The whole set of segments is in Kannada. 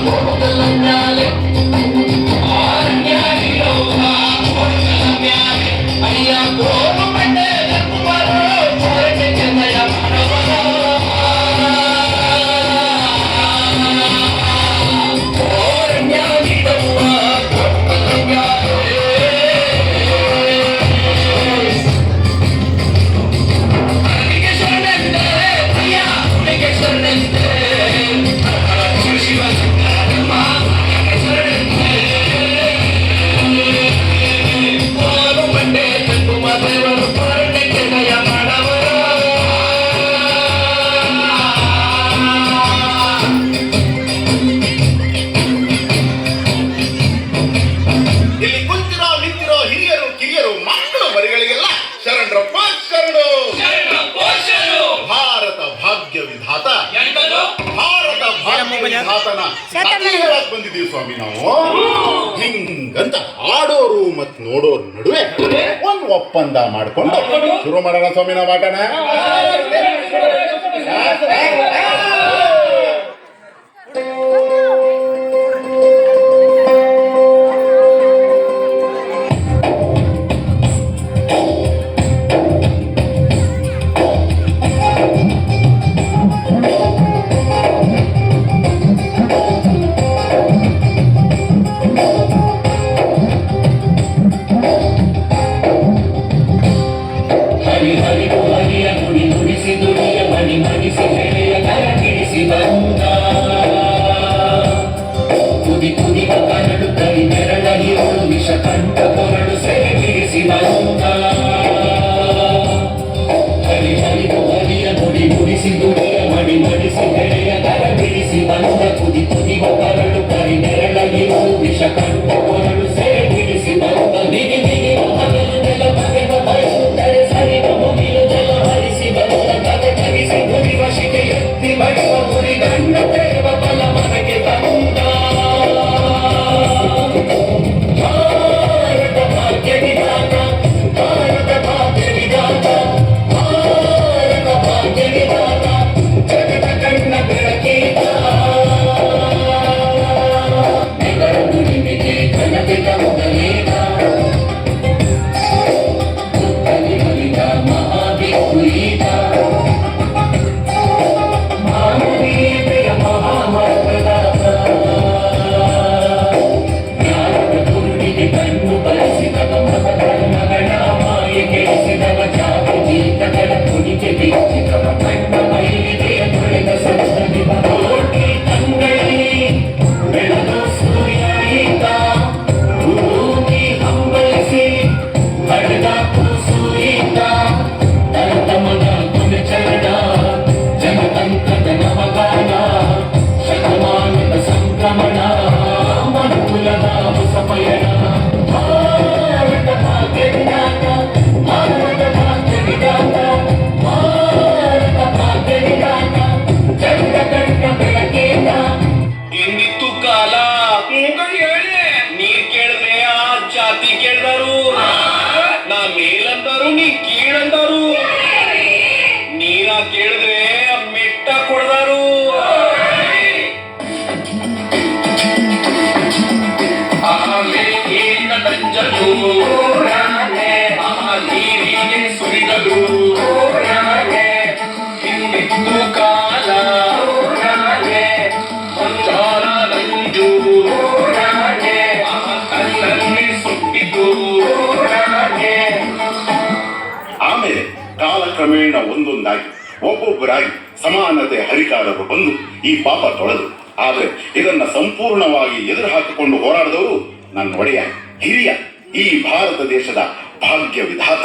Oh, my God. ನಡುವೆ ಒಂದು ಒಪ್ಪಂದ ಮಾಡ್ಕೊಂಡು ಶುರು ಮಾಡೋಣ ಸ್ವಾಮಿನ ನಾವು Sinto, não é minha, me sinto, é minha, cara, me sinto, não é ಒಬ್ಬರಾಗಿ ಸಮಾನತೆ ಹರಿಕಾರರು ಬಂದು ಈ ಪಾಪ ತೊಳೆದು, ಆದರೆ ಇದನ್ನ ಸಂಪೂರ್ಣವಾಗಿ ಎದುರು ಹಾಕಿಕೊಂಡು ಹೋರಾಡಿದವರು ನನ್ನ ಒಡೆಯ ಹಿರಿಯ ಈ ಭಾರತ ದೇಶದ ಭಾಗ್ಯ ವಿಧಾತ.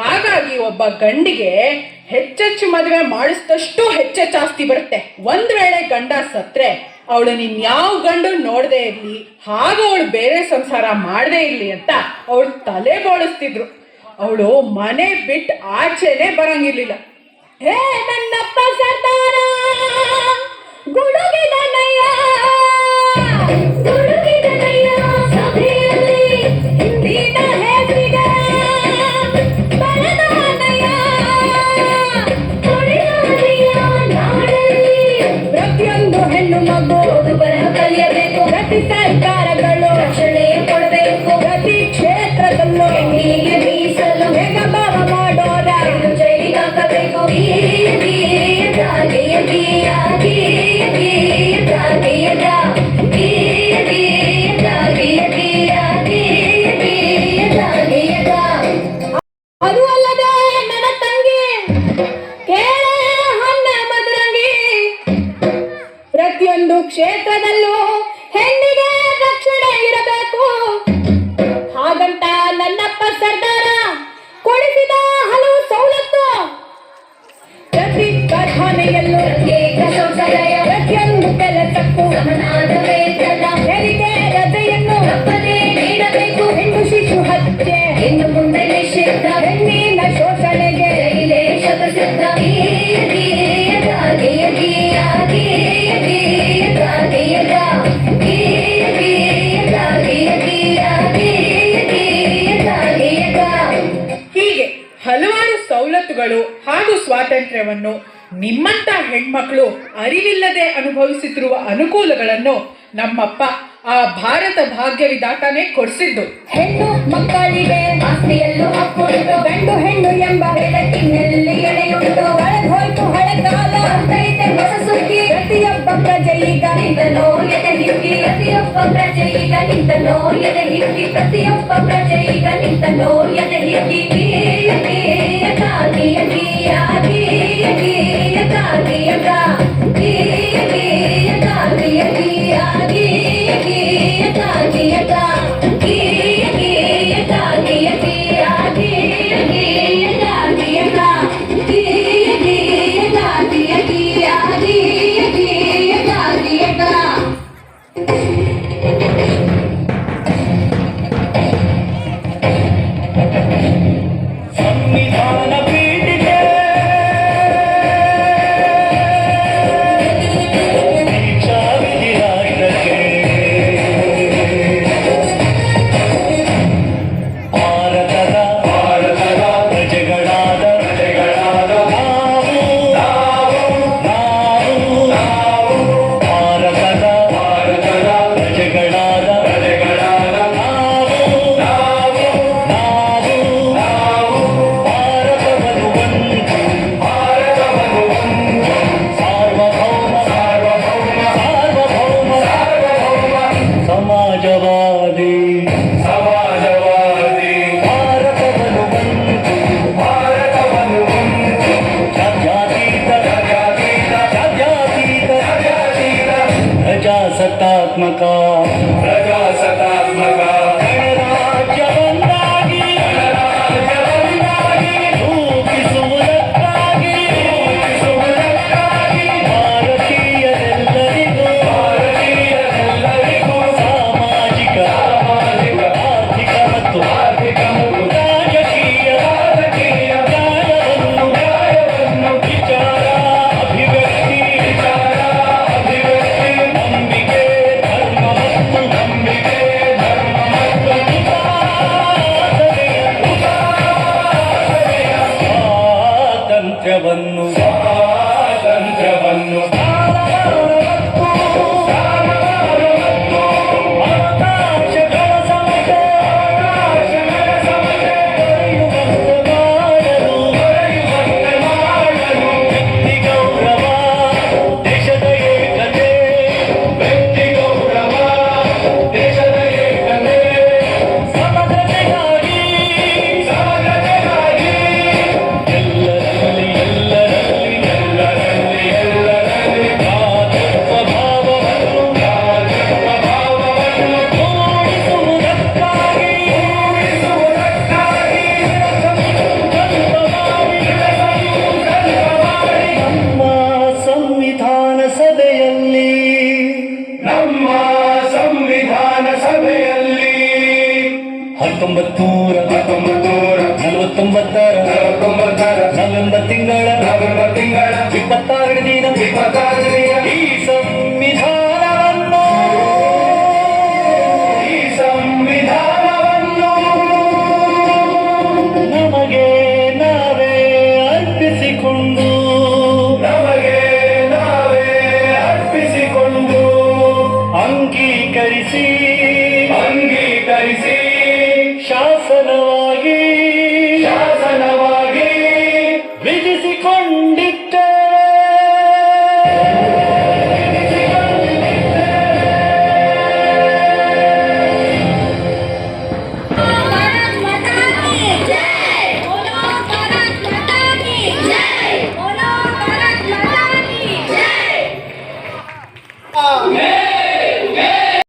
ಹಾಗಾಗಿ ಒಬ್ಬ ಗಂಡಿಗೆ ಹೆಚ್ಚೆಚ್ಚು ಮದುವೆ ಮಾಡಿಸಿದಷ್ಟು ಹೆಚ್ಚೆಚ್ಚು ಆಸ್ತಿ ಬರುತ್ತೆ. ಒಂದ್ ವೇಳೆ ಗಂಡ ಸತ್ರೆ, ಅವಳು ಯಾವ ಗಂಡು ನೋಡದೆ ಇರ್ಲಿ, ಹಾಗೆ ಅವಳು ಬೇರೆ ಸಂಸಾರ ಮಾಡದೇ ಇರ್ಲಿ ಅಂತ ಅವಳು ತಲೆ ಬೋಳಿಸ್ತಿದ್ರು. ಅವಳು ಮನೆ ಬಿಟ್ಟು ಆಚೆನೆ ಬರಂಗಿರ್ಲಿಲ್ಲ. ಹೇ, ನನ್ನಪ್ಪ ಸರ್ದಾರ Tamil Nadu. ಸ್ವಾತಂತ್ರ್ಯವನ್ನು ನಿಮ್ಮಂಥ ಹೆಣ್ಮಕ್ಳು ಅರಿವಿಲ್ಲದೆ ಅನುಭವಿಸುತ್ತಿರುವ ಅನುಕೂಲಗಳನ್ನು ನಮ್ಮಪ್ಪ ಆ ಭಾರತ ಭಾಗ್ಯ ವಿಧಾತಾನೇ ಕೊಡಿಸಿದ್ದು. ಹೆಣ್ಣು ಮಕ್ಕಳಿಗೆ ಆಸ್ತಿಯಲ್ಲೂ ಗಂಡು ಹೆಣ್ಣು ಎಂಬ ಬೆಳಕಿನಲ್ಲಿ ಪ್ರತಿಯೊಬ್ಬ ಪ್ರಜೆ ಈಗ ನಿಂತಲೋ ಎದೆ ಹಿಗ್ಗಿ ಪ್ರತಿಯೊಬ್ಬ ಪ್ರಜೆ ಈಗ ನಿಂತಲೋ ಎದೆ ಹಿಗ್ಗಿ